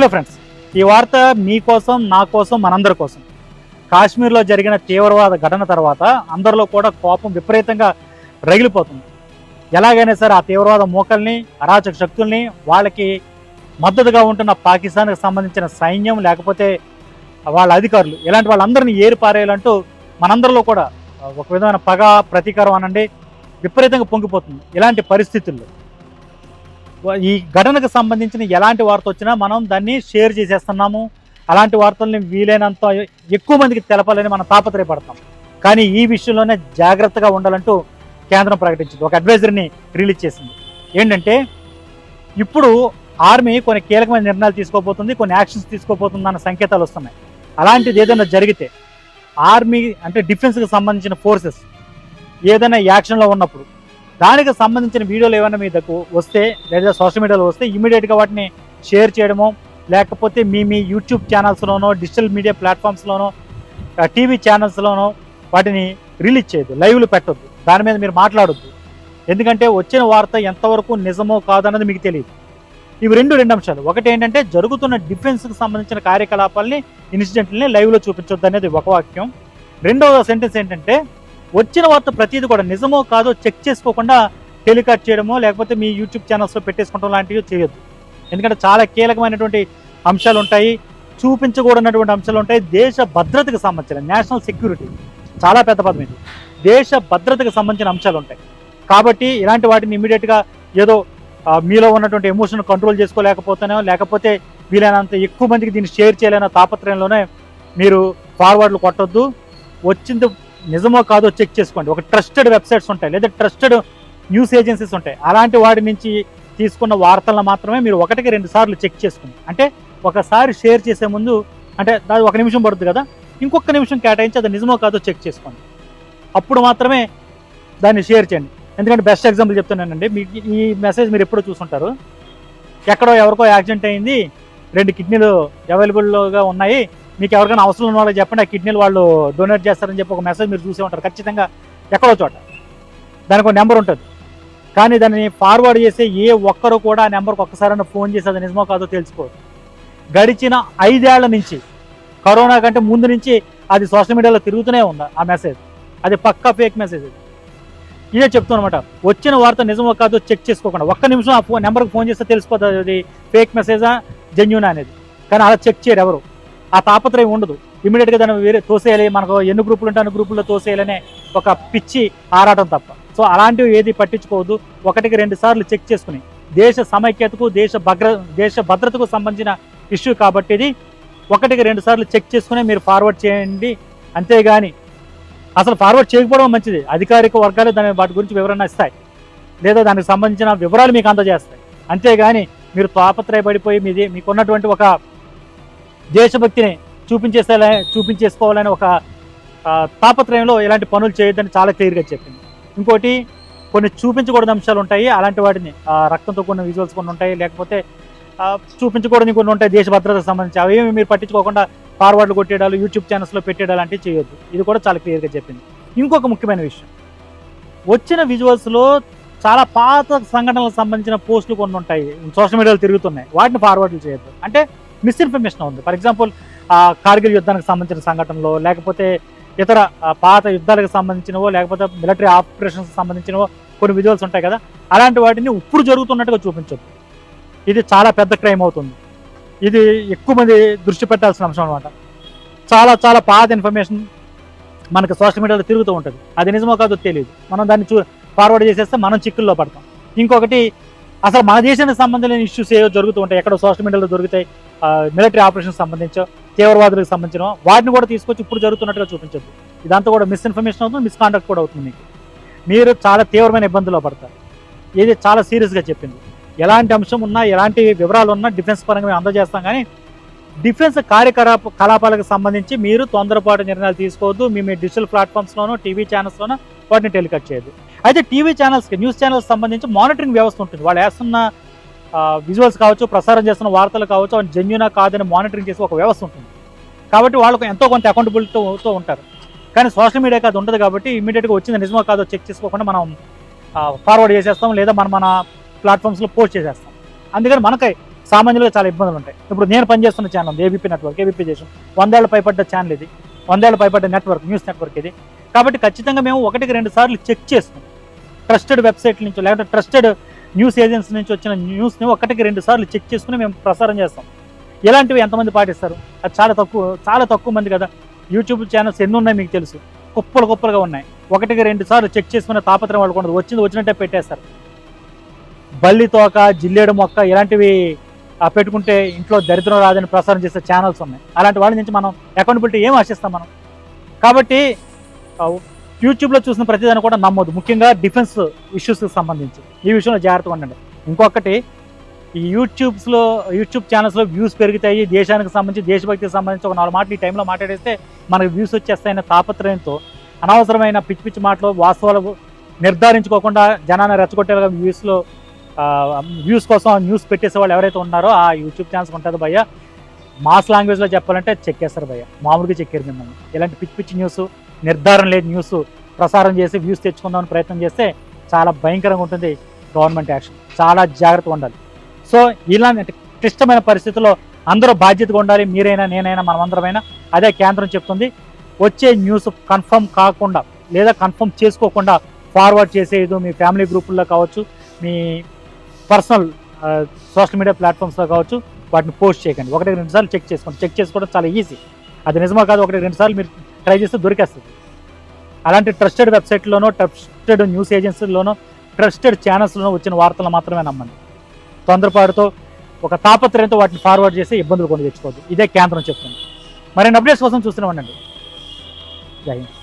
Hello friends ఈ వార్త మీకోసం నా కోసం మనందరి కోసం. కాశ్మీర్లో జరిగిన తీవ్రవాద ఘటన తర్వాత అందరిలో కూడా కోపం విపరీతంగా రగిలిపోతుంది. ఎలాగైనా సరే ఆ తీవ్రవాద మూకల్ని అరాచక శక్తుల్ని వాళ్ళకి మద్దతుగా ఉంటున్న పాకిస్తాన్కి సంబంధించిన సైన్యం లేకపోతే వాళ్ళ అధికారులు ఇలాంటి వాళ్ళందరినీ ఏరిపారేయాలంటూ మనందరిలో కూడా ఒక విధమైన పగ ప్రతీకారం అనండి. విపరీతంగా పొంగిపోతుంది. ఇలాంటి పరిస్థితుల్లో. ఈ ఘటనకు సంబంధించిన ఎలాంటి వార్త వచ్చినా మనం దాన్ని షేర్ చేసేస్తున్నాము. అలాంటి వార్తల్ని వీలైనంత ఎక్కువ మందికి తెలపాలని మనం తాపత్రయపడతాం. కానీ ఈ విషయంలోనే జాగ్రత్తగా ఉండాలంటూ కేంద్రం ప్రకటించింది. ఒక అడ్వైజర్ని రిలీజ్ చేసింది. ఏంటంటే ఇప్పుడు ఆర్మీ కొన్ని కీలకమైన నిర్ణయాలు తీసుకోబోతుంది కొన్ని యాక్షన్స్ తీసుకోబోతుంది అన్న సంకేతాలు వస్తున్నాయి. అలాంటిది ఏదైనా జరిగితే ఆర్మీ అంటే డిఫెన్స్కి సంబంధించిన ఫోర్సెస్ ఏదైనా యాక్షన్లో ఉన్నప్పుడు దానికి సంబంధించిన వీడియోలు ఏమైనా మీ దగ్గర వస్తే లేదా సోషల్ మీడియాలో వస్తే ఇమీడియట్గా వాటిని షేర్ చేయడమో లేకపోతే మీ మీ యూట్యూబ్ ఛానల్స్లోనో డిజిటల్ మీడియా ప్లాట్ఫామ్స్లోనో టీవీ ఛానల్స్లోనో వాటిని రిలీజ్ చేయొద్దు లైవ్లు పెట్టొద్దు. దాని మీద మీరు మాట్లాడొద్దు. ఎందుకంటే వచ్చిన వార్త ఎంతవరకు నిజమో కాదన్నది మీకు తెలియదు. ఇవి రెండు రెండు అంశాలు. ఒకటి ఏంటంటే జరుగుతున్న డిఫెన్స్కి సంబంధించిన కార్యకలాపాలని ఇన్సిడెంట్లని లైవ్లో చూపించొద్దు అనేది ఒక వాక్యం. రెండవ సెంటెన్స్ ఏంటంటే వచ్చిన వార్త ప్రతిదీ కూడా నిజమో కాదో చెక్ చేసుకోకుండా టెలికాస్ట్ చేయడమో లేకపోతే మీ యూట్యూబ్ ఛానల్స్లో పెట్టేసుకోవడం లాంటివి చేయొద్దు. ఎందుకంటే చాలా కీలకమైనటువంటి అంశాలు ఉంటాయి చూపించకూడనటువంటి అంశాలు ఉంటాయి. దేశ భద్రతకు సంబంధించిన నేషనల్ సెక్యూరిటీ చాలా పెద్ద పదం ఇది. దేశ భద్రతకు సంబంధించిన అంశాలు ఉంటాయి. కాబట్టి ఇలాంటి వాటిని ఇమీడియట్గా ఏదో మీలో ఉన్నటువంటి ఎమోషన్ కంట్రోల్ చేసుకోలేకపోతేనో లేకపోతే వీలైనంత ఎక్కువ మందికి దీన్ని షేర్ చేయలేన తాపత్రయంలోనే మీరు ఫార్వర్డ్లు కొట్టొద్దు. వచ్చింది నిజమో కాదో చెక్ చేసుకోండి. ఒక ట్రస్టెడ్ వెబ్సైట్స్ ఉంటాయి లేదా ట్రస్టెడ్ న్యూస్ ఏజెన్సీస్ ఉంటాయి. అలాంటి వాటి నుంచి తీసుకున్న వార్తలను మాత్రమే మీరు ఒకటికి రెండు సార్లు చెక్ చేసుకోండి. అంటే ఒకసారి షేర్ చేసే ముందు అంటే దాని ఒక నిమిషం పడుతుంది కదా ఇంకొక నిమిషం కేటాయించి అది నిజమో కాదో చెక్ చేసుకోండి. అప్పుడు మాత్రమే దాన్ని షేర్ చేయండి. ఎందుకంటే బెస్ట్ ఎగ్జాంపుల్ చెప్తున్నానండి. మీ ఈ మెసేజ్ మీరు ఎప్పుడో చూసుంటారు. ఎక్కడో ఎవరికో యాక్సిడెంట్ అయింది రెండు కిడ్నీలు అవైలబుల్గా ఉన్నాయి మీకు ఎవరికైనా అవసరం ఉన్న వాళ్ళకి చెప్పండి ఆ కిడ్నీలు వాళ్ళు డొనేట్ చేస్తారని చెప్పి ఒక మెసేజ్ మీరు చూసే ఉంటారు. ఖచ్చితంగా ఎక్కడో చోట. దానికి ఒక నెంబర్ ఉంటుంది. కానీ దాన్ని ఫార్వర్డ్ చేసే ఏ ఒక్కరు కూడా ఆ నెంబర్కి ఒక్కసారైనా ఫోన్ చేసి అది నిజమో కాదో తెలుసుకోరు. గడిచిన ఐదేళ్ళ నుంచి కరోనా కంటే ముందు నుంచి అది సోషల్ మీడియాలో తిరుగుతూనే ఉంది ఆ మెసేజ్. అది పక్కా ఫేక్ మెసేజ్ ఇదే. చెప్తానమాట వచ్చిన వార్త నిజమో కాదో చెక్ చేసుకోకుండా ఒక్క నిమిషం ఆ ఫోన్ నెంబర్కి ఫోన్ చేస్తే తెలిసిపోతుంది అది ఫేక్ మెసేజా జెన్యున్ అనేది. కానీ అలా చెక్ చేయరు ఎవరు. ఆ తాపత్రయం ఉండదు. ఇమీడియట్గా దాన్ని వేరే తోసేయాలి. మనకు ఎన్ని గ్రూపులు ఉంటే అన్ని గ్రూపుల్లో తోసేయాలనే ఒక పిచ్చి ఆరాటం తప్ప. సో అలాంటివి ఏది పట్టించుకోవద్దు. ఒకటికి రెండు సార్లు చెక్ చేసుకుని. దేశ సమైక్యతకు దేశ భద్ర దేశ భద్రతకు సంబంధించిన ఇష్యూ కాబట్టి ఇది ఒకటికి రెండు సార్లు చెక్ చేసుకుని మీరు ఫార్వర్డ్ చేయండి. అంతేగాని అసలు ఫార్వర్డ్ చేయకపోవడం మంచిది. అధికారిక వర్గాలు దాని వాటి గురించి వివరణ ఇస్తాయి. లేదా దానికి సంబంధించిన వివరాలు మీకు అందజేస్తాయి. అంతేగాని మీరు తాపత్రయపడిపోయి మీది మీకున్నటువంటి ఒక దేశభక్తిని చూపించేసేలా చూపించేసుకోవాలని ఒక తాపత్రయంలో ఇలాంటి పనులు చేయొద్దని చాలా క్లియర్గా చెప్పింది. ఇంకోటి కొన్ని చూపించకూడని అంశాలు ఉంటాయి. అలాంటి వాటిని రక్తంతో కొన్ని విజువల్స్ కొన్ని ఉంటాయి. లేకపోతే చూపించకూడని కొన్ని ఉంటాయి దేశ భద్రతకు సంబంధించి. అవేమి మీరు పట్టించుకోకుండా ఫార్వర్డ్లు కొట్టేయడాలు యూట్యూబ్ ఛానల్స్లో పెట్టేయడాలు లాంటివి చేయొద్దు. ఇది కూడా చాలా క్లియర్గా చెప్పింది. ఇంకొక ముఖ్యమైన విషయం. వచ్చిన విజువల్స్లో చాలా పాత సంఘటనలకు సంబంధించిన పోస్టులు కొన్ని ఉంటాయి. సోషల్ మీడియాలో తిరుగుతున్నాయి. వాటిని ఫార్వర్డ్లు చేయొద్దు. అంటే మిస్ఇన్ఫర్మేషన్ ఉంది. ఫర్ ఎగ్జాంపుల్ కార్గిల్ యుద్ధానికి సంబంధించిన సంఘటనలో లేకపోతే ఇతర పాత యుద్ధాలకు సంబంధించినవో లేకపోతే మిలిటరీ ఆపరేషన్స్ సంబంధించినవో కొన్ని విజువల్స్ ఉంటాయి కదా అలాంటి వాటిని ఇప్పుడు జరుగుతున్నట్టుగా చూపించదు ఇది చాలా పెద్ద క్రైమ్ అవుతుంది. ఇది ఎక్కువ మంది దృష్టి పెట్టాల్సిన అంశం అనమాట చాలా చాలా పాత ఇన్ఫర్మేషన్ మనకి సోషల్ మీడియాలో తిరుగుతూ ఉంటుంది. అది నిజమో కాదో తెలియదు. మనం దాన్ని చూ ఫార్వర్డ్ చేసేస్తే మనం చిక్కుల్లో పడతాం. ఇంకొకటి అసలు మన దేశానికి సంబంధించిన ఇష్యూస్ ఏవో జరుగుతూ ఉంటాయి. ఎక్కడో సోషల్ మీడియాలో దొరుకుతాయి. మిలిటరీ ఆపరేషన్ సంబంధించో తీవ్రవాదులకు సంబంధించిన వాటిని కూడా తీసుకొచ్చి ఇప్పుడు జరుగుతున్నట్టుగా చూపించద్దు. ఇదంతా కూడా మిస్ఇన్ఫర్మేషన్ అవుతుంది మిస్కాండక్ట్ కూడా అవుతుంది మీకు. మీరు చాలా తీవ్రమైన ఇబ్బందుల్లో పడతారు. ఇది చాలా సీరియస్గా చెప్పింది. ఎలాంటి అంశం ఉన్నా ఎలాంటి వివరాలు ఉన్నా డిఫెన్స్ పరంగా మేము అందజేస్తాం కానీ డిఫెన్స్ కార్యకలాప కలాపాలకు సంబంధించి మీరు తొందరపాటు నిర్ణయాలు తీసుకోవద్దు. మీ మీ డిజిటల్ ప్లాట్ఫామ్స్లోనూ టీవీ ఛానల్స్లోనూ వాటిని టెలికట్ చేయదు అయితే టీవీ ఛానల్స్కి న్యూస్ ఛానల్స్ సంబంధించి మానిటరింగ్ వ్యవస్థ ఉంటుంది. వాళ్ళు వేస్తున్న విజువల్స్ కావచ్చు ప్రసారం చేస్తున్న వార్తలు కావచ్చు అవి జెన్యునా కాదని మానిటరింగ్ చేసే ఒక వ్యవస్థ ఉంటుంది. కాబట్టి వాళ్ళకు ఎంతో కొంత అకౌంటబిలిటీతో ఉంటారు. కానీ సోషల్ మీడియాకి అది ఉండదు కాబట్టి ఇమీడియట్గా వచ్చింది నిజమో కాదో చెక్ చేసుకోకుండా మనం ఫార్వర్డ్ చేసేస్తాం లేదా మనం మన ప్లాట్ఫామ్స్లో పోస్ట్ చేసేస్తాం. అందుకని మనకై సామాన్యులుగా చాలా ఇబ్బందులు ఉంటాయి. ఇప్పుడు నేను పనిచేస్తున్న ఛానల్ ఉంది ఏబీపీ నెట్వర్క్. ఏబీపీ చేసాం వందేళ్ళ పైపడ్డ ఛానల్ ఇది. వందేళ్ళ పైపడ్డ నెట్వర్క్ న్యూస్ నెట్వర్క్ ఇది. కాబట్టి ఖచ్చితంగా మేము ఒకటికి రెండు సార్లు చెక్ చేస్తాం. ట్రస్టెడ్ వెబ్సైట్ నుంచి లేకపోతే ట్రస్టెడ్ న్యూస్ ఏజెన్సీ నుంచి వచ్చిన న్యూస్ని ఒకటికి రెండు సార్లు చెక్ చేసుకుని మేము ప్రసారం చేస్తాం. ఇలాంటివి ఎంతమంది పాటిస్తారు? అది చాలా తక్కువ చాలా తక్కువ మంది కదా. యూట్యూబ్ ఛానల్స్ ఎన్ని ఉన్నాయి మీకు తెలుసు? కుప్పలు కుప్పలుగా ఉన్నాయి. ఒకటికి రెండు సార్లు చెక్ చేసుకునే తాపత్రం వాళ్ళు వచ్చింది వచ్చినట్టే పెట్టేస్తారు. బల్లి తోక జిల్లేడు మొక్క ఇలాంటివి ఆ పెట్టుకుంటే ఇంట్లో దరిద్రం రాదని ప్రసారం చేసే ఛానల్స్ ఉన్నాయి. అలాంటి వాళ్ళ నుంచి మనం అకౌంటబిలిటీ ఏం ఆశిస్తాం మనం? కాబట్టి యూట్యూబ్లో చూసిన ప్రతిదాన్ని కూడా నమ్మొద్దు. ముఖ్యంగా డిఫెన్స్ ఇష్యూస్కి సంబంధించి. ఈ విషయంలో జాగ్రత్తగా ఉండండి. ఇంకొకటి ఈ యూట్యూబ్స్లో యూట్యూబ్ ఛానల్స్లో వ్యూస్ పెరుగుతాయి. దేశానికి సంబంధించి దేశభక్తికి సంబంధించి ఒక నాలుగు మాటలు ఈ టైంలో మాట్లాడేస్తే మనకు వ్యూస్ వచ్చేస్తాయనే తాపత్రయంతో అనవసరమైన పిచ్చి పిచ్చి మాటలు వాస్తవాలు నిర్ధారించుకోకుండా జనాన్ని రెచ్చగొట్టేలాగా వ్యూస్లో వ్యూస్ కోసం న్యూస్ పెట్టేసే వాళ్ళు ఎవరైతే ఉన్నారో ఆ యూట్యూబ్ ఛానల్స్ ఉంటుంది భయ్య. మాస్ లాంగ్వేజ్లో చెప్పాలంటే చెక్కేస్తారు భయ్య. మామూలుగా చెక్కారు మిమ్మల్ని. ఇలాంటి పిచ్చి పిచ్చి న్యూస్ నిర్ధారణ లేని న్యూస్ ప్రసారం చేసి వ్యూస్ తెచ్చుకుందామని ప్రయత్నం చేస్తే చాలా భయంకరంగా ఉంటుంది గవర్నమెంట్ యాక్షన్. చాలా జాగ్రత్తగా ఉండాలి. సో ఇలాంటి క్లిష్టమైన పరిస్థితుల్లో అందరూ బాధ్యతగా ఉండాలి. మీరైనా నేనైనా మనమందరమైనా అదే కేంద్రం చెప్తుంది. వచ్చే న్యూస్ కన్ఫర్మ్ కాకుండా లేదా కన్ఫర్మ్ చేసుకోకుండా ఫార్వర్డ్ చేసేది మీ ఫ్యామిలీ గ్రూపుల్లో కావచ్చు మీ పర్సనల్ సోషల్ మీడియా ప్లాట్ఫామ్స్లో కావచ్చు వాటిని పోస్ట్ చేయకండి. ఒకటి రెండు సార్లు చెక్ చేసుకోండి. చెక్ చేసుకోవడం చాలా ఈజీ. అది నిజమా కాదు ఒకటి రెండు సార్లు మీరు ట్రై చేస్తే దొరికేస్తుంది. అలాంటి ట్రస్టెడ్ వెబ్సైట్లోనో ట్రస్టెడ్ న్యూస్ ఏజెన్సీలోనో ట్రస్టెడ్ ఛానల్స్లోనో వచ్చిన వార్తలు మాత్రమే నమ్మండి. తొందరపాటుతో ఒక తాపత్రయంతో వాటిని ఫార్వర్డ్ చేసి ఇబ్బందులు కొని తెచ్చుకోవద్దు. ఇదే కేంద్రం చెప్తుంది. మరిన్ని అప్డేట్స్ కోసం చూస్తూనే ఉండండి. జై హింద్.